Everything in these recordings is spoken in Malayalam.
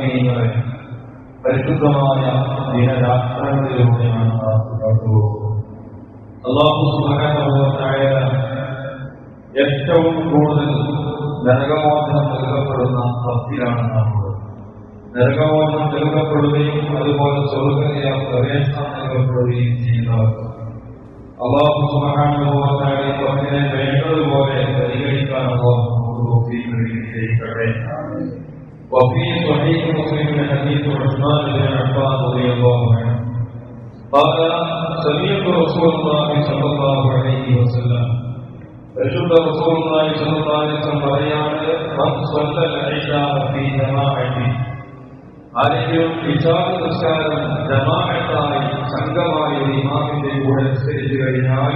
മുസ്ലിങ്ങളെ പരിശുദ്ധമായ ദിനരാത്രങ്ങളിലൂടെയാണ് അള്ളാഹു സുബ്ഹാനഹുവതആല ഏറ്റവും കൂടുതൽ നരകമോചനം നൽകപ്പെടുന്ന ഭക്തിയാണ് നമ്മൾ നരകമോചനം നൽകപ്പെടുകയും അതുപോലെ സ്വർഗീയ പ്രവേശനം നൽകപ്പെടുകയും ചെയ്യുന്നവർ അള്ളാഹു സുബ്ഹാനഹുവതആല അതിനെ വേണ്ടതുപോലെ പരിഗണിക്കാൻ അള്ളാഹു നൽകിയിരിക്കട്ടെ وفي صحيح مسلم من حديث عثمان بن عفان رضي الله عنه قال سمعت رسول الله صلى الله عليه وسلم പരിശുദ്ധ റസൂലുള്ളാഹി സ്വല്ലല്ലാഹു അലൈഹി വസല്ലം പറയാണ് മൻ സ്വല്ലൽ ഇശാ ഫീ ജമാഅത്തി ആരെങ്കിലും ഇശാ നിസ്കാരം ജമാഅത്തായി സംഘമായി ഒരു ഇമാമിന്റെ കൂടെ നിസ്കരിച്ചു കഴിഞ്ഞാൽ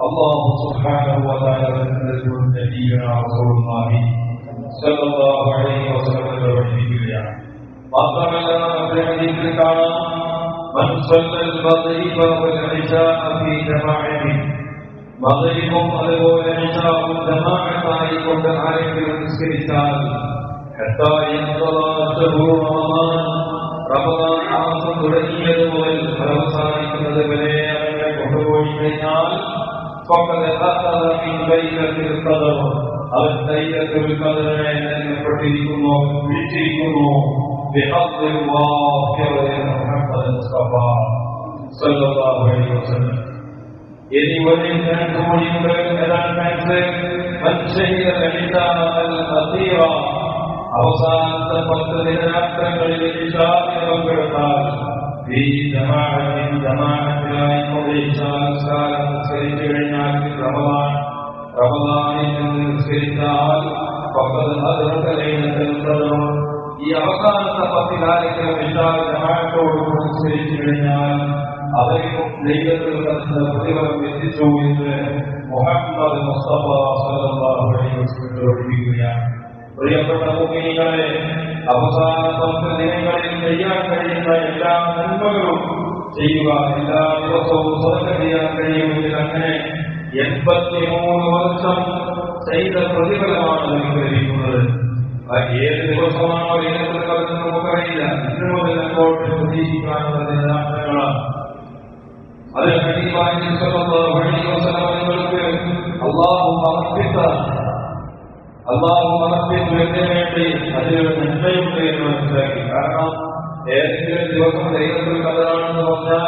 സമാനമായ പ്രതിഫലം അള്ളാഹു സുബ്ഹാനഹു വ തആല നബിയുന റസൂലുള്ളാഹി സ്വല്ലല്ലാഹു അലൈഹി വസല്ലം പഠിപ്പിക്കുകയാണ് മാത്രമല്ല നമ്മുടെ ഹദീസിൽ കാണാം من صلى المغرب والعشاء في جماعة മകരിവും അതുപോലെ ഇശാവും ജമാഅത്തായി കൊണ്ട് ആരെങ്കിലും നിസ്കരിച്ചാൽ حتى ينقضى شهر رمضان റമദാൻ മാസം തുടങ്ങിയത് മുതൽ അവസാനിക്കുന്നത് വരെ അവനെ കൊണ്ടുപോയി കഴിഞ്ഞാൽ فقد قتل من ليلة القدر அவர் தைரியத்தில் கதனை நினைக்கப்பட்டிருக்குமோ விட்டிருக்குமோ بحظ الواقع محمد المصطفى صلى الله عليه وسلم எதி வழியில் நினைக்க முடியும் மன் செய்த கணிதாமல் அதீரா அவசாந்த பத்து தினங்களில் இஷாதி பங்கெடுத்தால் ஜமாத்தின் ஜமாத்திலாய் சாலம் செய்து ഇഷാസ്കാരം നിസ്കരിച്ചു കഴിഞ്ഞാൽ റമദാൻ റമദാനിൽ നിന്ന് നിസ്കരിച്ചാൽ പക്കത് അതിർക്കലൈനത്തിൽ ഈ അവസാനത്തെ പത്തിൽ ആരെങ്കിലും ഇഷാ ജമാഅത്തോട് നിസ്കരിച്ചു കഴിഞ്ഞാൽ അവരും ദൈവത്തിൽ കടന്ന പ്രതിഫലം എത്തിച്ചു എന്ന് മുഹമ്മദ് മുസ്തഫ സല്ലല്ലാഹു അലൈഹി വസല്ലം പഠിപ്പിക്കുകയാണ് പ്രിയപ്പെട്ട മുഅ്മിനീങ്ങളെ അവസാന പത്ത് ദിനങ്ങളിൽ ചെയ്യാൻ കഴിയുന്ന എല്ലാ നന്മകളും ചെയ്യുക എല്ലാ ദിവസവും സ്വതന്ത്ര ചെയ്യാൻ കഴിയുമെങ്കിൽ അങ്ങനെ എൺപത്തിമൂന്ന് വർഷം ചെയ്ത പ്രതിഫലമാണ് നമുക്ക് ലഭിക്കുന്നത്. ഏത് ദിവസമാണോ ഏത് കലർന്ന് നമുക്കറിയില്ല. ഇന്നു മുതൽ അങ്ങോട്ട് പ്രതീക്ഷിക്കാനുള്ള ദിനാന്തരങ്ങളാണ് അത് നിങ്ങൾക്ക് അല്ലാഹു സമർപ്പിച്ച അല്ലാഹു സമർപ്പിച്ചു എന്നതിന് വേണ്ടി അതിലൊരു നന്മയുണ്ട് എന്ന് മനസ്സിലാക്കി. കാരണം ഏതെങ്കിലും ദിവസം ദൈവത്തിൽ കഥയാണെന്ന് പറഞ്ഞാൽ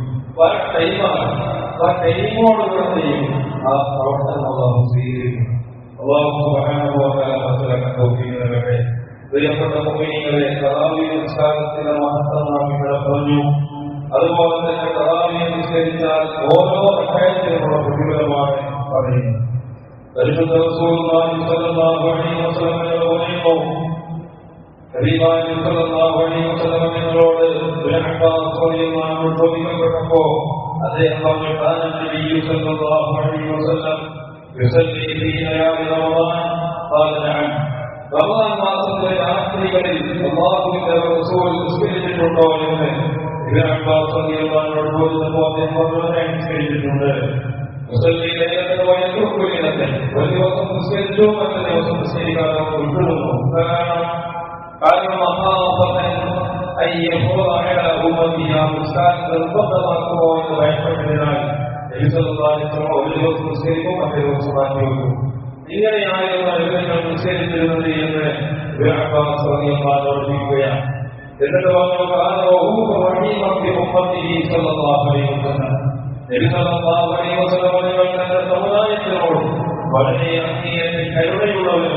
ടൈമാണ്. ആ ടൈമോടുകൂടെ ചെയ്യും ആ പ്രവർത്തനം അള്ളാഹു സ്വീകരിക്കും അള്ളാഹു തോന്നിക്കുന്നവരുടെ പ്രിയപ്പെട്ട മുഖീങ്ങളെ കഥാവി സംസ്കാരത്തിന്റെ മഹത്വം നാം ഇവിടെ പറഞ്ഞു. അതുപോലെ തന്നെ കഥാവിനെ നിസ്കരിച്ചാൽ ഓരോ അധ്യായത്തിലുള്ള പ്രതിഫലമാണ് പറയുന്നത്. പരിശുദ്ധ പറയുന്നു ഹബീബായി يحضر كان النبي صلى الله عليه وسلم يصلي في ليال رمضان؟ قال نعم. رمضان ما صلى ஆசிரியர்களில் அல்லாஹுவின் ரசூல் உஸ்கிரிட்டு الله இவர் அப்பாஸ் அல்லாஹ் ரசூல் போதே மொதலே உஸ்கிரிட்டுண்டு وصلي ليلة ويترك ليلة وليوصف مسجده ومن يوصف مسجده وكله فكان قال مخافة أن يفرض على أمتها مساعدا فقط നബിസല്ലാസ്ലം ഒരു ദിവസം നിസ്കരിക്കും മറ്റേ ദിവസം മാറ്റി വെക്കും ഇങ്ങനെയായിരുന്നു നബികൾ നിസ്കരിച്ചിരുന്നത് എന്ന് ഓർമ്മിക്കുകയാണ് എന്നിട്ട് പറഞ്ഞു സമുദായത്തിനോട് വളരെ അങ്ങേയറ്റം കരുണയുള്ളവരും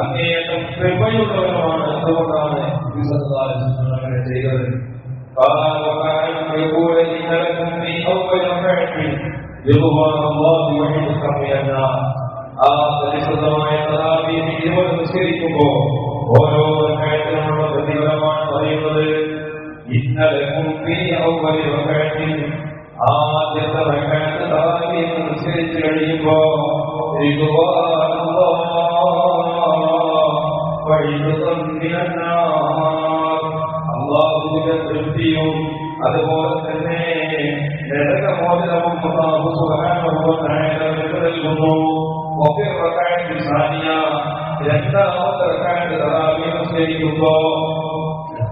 അങ്ങേയറ്റം കൃപയുള്ളവരുമാണ് എന്തുകൊണ്ടാണ് അലൈഹി വസല്ലം അങ്ങനെ ചെയ്തത് أول ركعة رضوان الله وحدكم من النار ആ പരിശുദ്ധമായ തറാവീഹ് ഇരുവർ നിസ്കരിക്കുമ്പോൾ ഓരോ റക്അത്തിനുമുള്ള പ്രതിഫലമാണ് പറയുന്നത് ഇന്നലക്കും ഫീ അവ്വലി റക്അത്തിൻ ആദ്യത്തെ റക്അത്ത് തറാവീഹ് നിസ്കരിച്ചു കഴിയുമ്പോൾ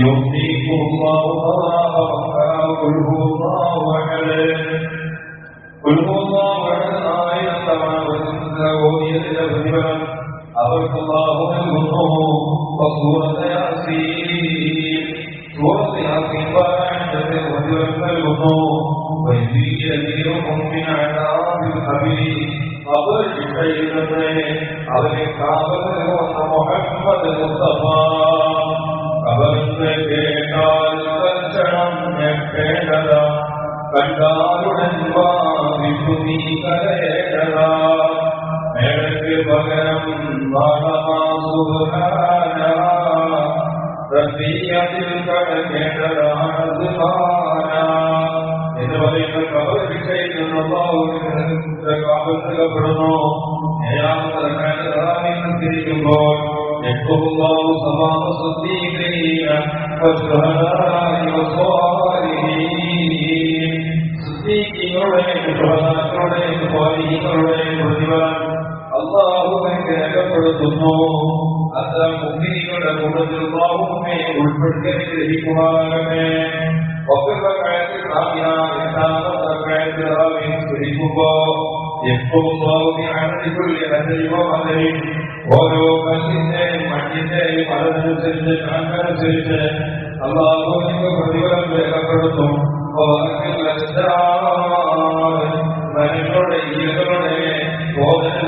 nació Allahu subhanahu wa ta'ala wa sallam വിധികളുടെ പ്രതിഫലം അള്ളാഹുവിനെ രേഖപ്പെടുത്തുന്നു അത് മുഗ്നികളുടെ കൂട്ടത്തിൽ അള്ളാഹുവിനെ ഉൾപ്പെടുത്തി ഗ്രഹിക്കുമാകട്ടെ ഒക്കെ കാര്യത്തിൽ രണ്ടാമത്തെ കാര്യത്തിൽ ഗ്രഹിക്കുമ്പോ എപ്പോഴും ഓരോ കല്ലിന്റെയും മണ്ണിന്റെയും അതനുസരിച്ച് കണക്കനുസരിച്ച് അള്ളാഹുവിന്റെ പ്രതിഫലം രേഖപ്പെടുത്തും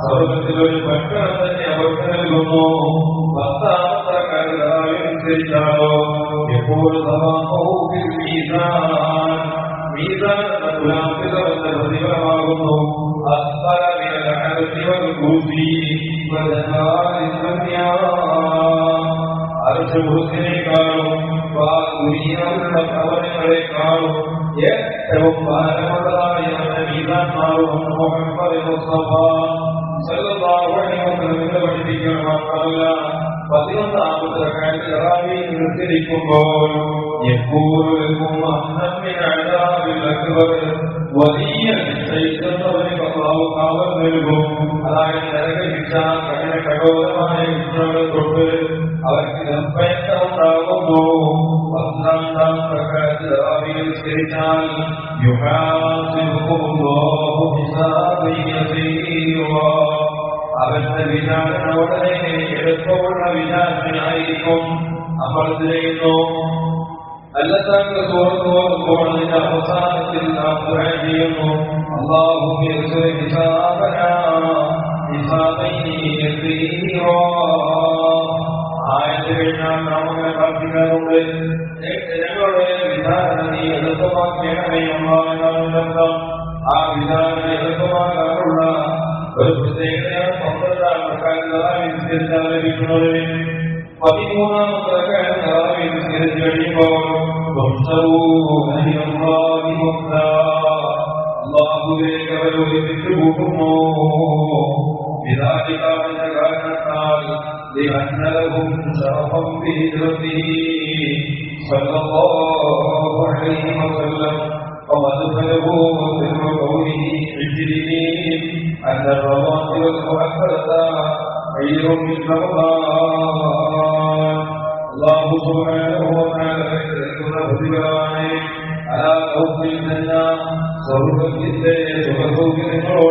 സ്വർഗത്തിൽ ഒരു പട്ടണം തന്നെ അവർക്ക് നൽകുന്നു പത്താമത്തെ അനുസരിച്ചാലോ എപ്പോഴും മീസാൻ എന്ന തുലാസിതമെന്ന പ്രതിഫലമാകുന്നു അസ്തര അർഷഭൂസിനേക്കാളും ദുനിയാവിലുള്ള ഭവനങ്ങളെക്കാളും ഏറ്റവും ഭാരമുള്ളതായ മീതാന്മാരും മുഹമ്മദ് മുസ്തഫ സല്ലല്ലാഹു അലൈഹി പഠിപ്പിക്കണം മാത്രമല്ല പതിനൊന്നാമത്തെ കാര്യത്തിൽ റാവി നിർത്തിരിക്കുമ്പോൾ എപ്പോഴും വലിയ കാവൽ നൽകും അതായത് നരക ശിക്ഷ കഠിന കഠോരമായ ശിക്ഷകൾ തൊട്ട് അവർക്ക് നിർഭയത്വം ഉണ്ടാകുന്നു പന്ത്രണ്ടാം പ്രകാരത്തിൽ റാവിയിൽ സ്കരിച്ചാൽ യുഹാസിബുല്ലാഹു എളുപ്പമുള്ള വിചാരണയായിരിക്കും നമ്മൾ ചെയ്യുന്നു അല്ലത്താക്കൾ തോർന്നു പോകുമ്പോൾ അതിന്റെ അവസാനത്തിൽ നാം ദുആ ചെയ്യുന്നു അല്ലാഹു യസ്ര ഹിസാബനാ ഹിസാബൻ യസീറാ ആയത്ത് കഴിഞ്ഞാൽ നാം അങ്ങനെ പ്രാർത്ഥിക്കാറുണ്ട് ഞങ്ങളുടെ വിചാരണ നീ എളുപ്പമാക്കണമേ അമ്മാവെന്നർത്ഥം ആ വിചാരണ എളുപ്പമാക്കാനുള്ള ومنها مدركا تراوي مسيرة عيبهم واحذروا أن الله مختار الله ذلك بلوه ذكرهم بذلك من كان النار لأن لهم شرفا بهجرته صلى الله عليه وسلم. وقد بلغوا ذكر قوله عجلين أن الرمضان والمؤخرة خير من رمضان. الله سبحانه وتعالى يذكر في على قوم الجنة سرور الجنة النور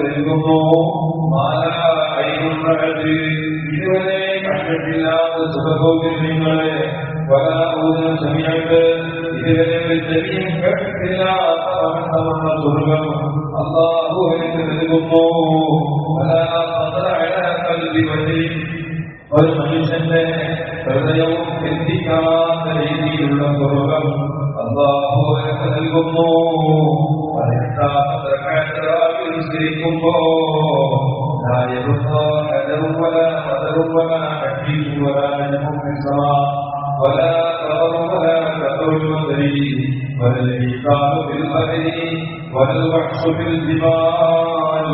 നൽകുന്നു ഇതുവരെ കണ്ടിട്ടില്ലാത്ത സുഖസൗകര്യങ്ങളെ പല ഊരും സമയത്ത് ഇതുവരെ ചെവിയും കേട്ടിട്ടില്ലാത്ത മഹത്തമുള്ള സ്വർഗം അള്ളാഹുവിലേക്ക് നൽകുന്നു പല കൽവി വഴി ഒരു മനുഷ്യന്റെ ഹൃദയവും ചിന്തിക്കാത്ത രീതിയിലുള്ള സ്വർഗം അള്ളാഹുവിലേക്ക് നൽകുന്നു നിസ്കരിക്കുമ്പോ ولا قدر ولا حديث ولا نجم في السماء ولا قدر ولا قدر المدري ولا الإيقان في البدن ولا الوحش في الجبال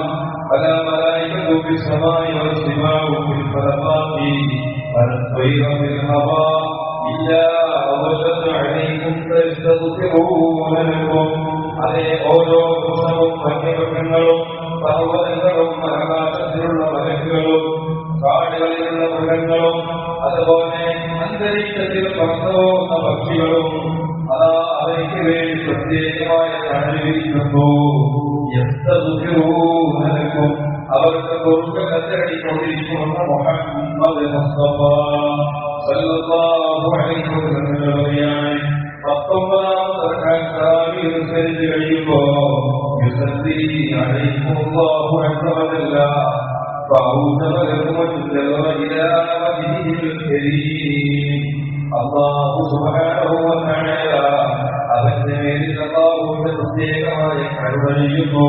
ولا ملائكة في السماء والسماء في الفلقات ولا الطير في الهواء إلا وجد عليكم فيستغفرون لكم അതേ ഓരോ വൃക്ഷവും വന്യമൃഗങ്ങളും പർവ്വതങ്ങളും ആകാശത്തിലുള്ള മലക്കുകളും കാടുകളിലുള്ള മൃഗങ്ങളും അതുപോലെ അന്തരീക്ഷത്തിൽ പറന്നുപോകുന്ന പക്ഷികളും പ്രത്യേകമായ തണലിരിക്കുന്നു യസ്തഗ്ഫിറൂനലക്കും അവർക്ക് കുറുക്ക കത്തടിക്കൊണ്ടിരിക്കുമെന്ന് മുഹമ്മദ് മുസ്തഫ സല്ലല്ലാഹു അലൈഹി വസല്ലം പറയാണ് പത്തൊമ്പതാമത്തെ റക്അത്ത് അനുസരിച്ച് കഴിയുമ്പോ യുസല്ലി അലൈഹിമുല്ലാഹു അസ്സ വജല്ല فأوجب لكم الجر إلى وجهه الكريم الله سبحانه وتعالى അവന്റെ മേലിൽ അള്ളാഹുവിന്റെ പ്രത്യേകമായ കഴിവ്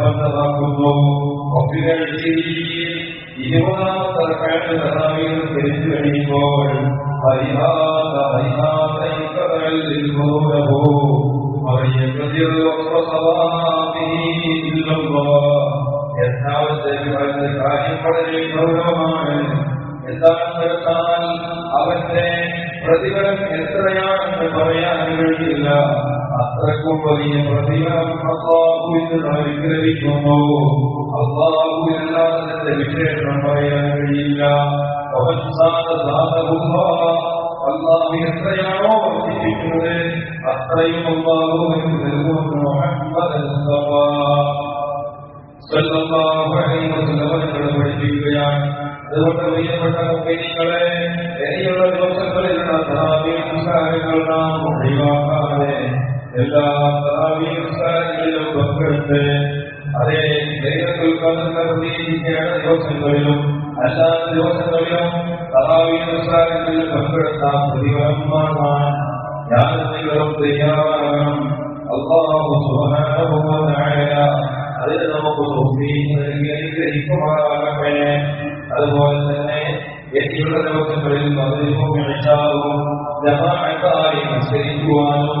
നിർബന്ധമാക്കുന്നു ഇരുപതാമത്തെ റക്അത്ത് തറാവീഹ് തിരിച്ചു കഴിയുമ്പോൾ ഹരിഹാത വസ്വസവാബിഹി ഇല്ലല്ലാഹ് യഥാർത്ഥ കാര്യം വളരെ ഗൗരവമാണ് എന്താണെന്ന് വെച്ചാൽ അവന്റെ പ്രതിഫലം എത്രയാണെന്ന് പറയാൻ കഴിയില്ല. اللہ എല്ലാ നിസ്കാരങ്ങളിലും പങ്കെടുത്ത് അതേ ദൈവത്തിൽ പ്രതീക്ഷിക്കേണ്ട ദിവസങ്ങളിലും. എല്ലാ ദിവസങ്ങളിലും തറാവീഹ് നിസ്കാരങ്ങളിൽ പങ്കെടുത്ത പ്രതിഫലം വാങ്ങാൻ ഞാൻ നിങ്ങളും തയ്യാറാകണം. അള്ളാഹു തആല അതിന് നമുക്ക് അനുഗ്രഹിക്കുമാറാകട്ടെ. അതുപോലെ തന്നെ എത്തിയുള്ള ദിവസങ്ങളിൽ മധുരവും ജമാഅത്തായി അനുസരിക്കുവാനും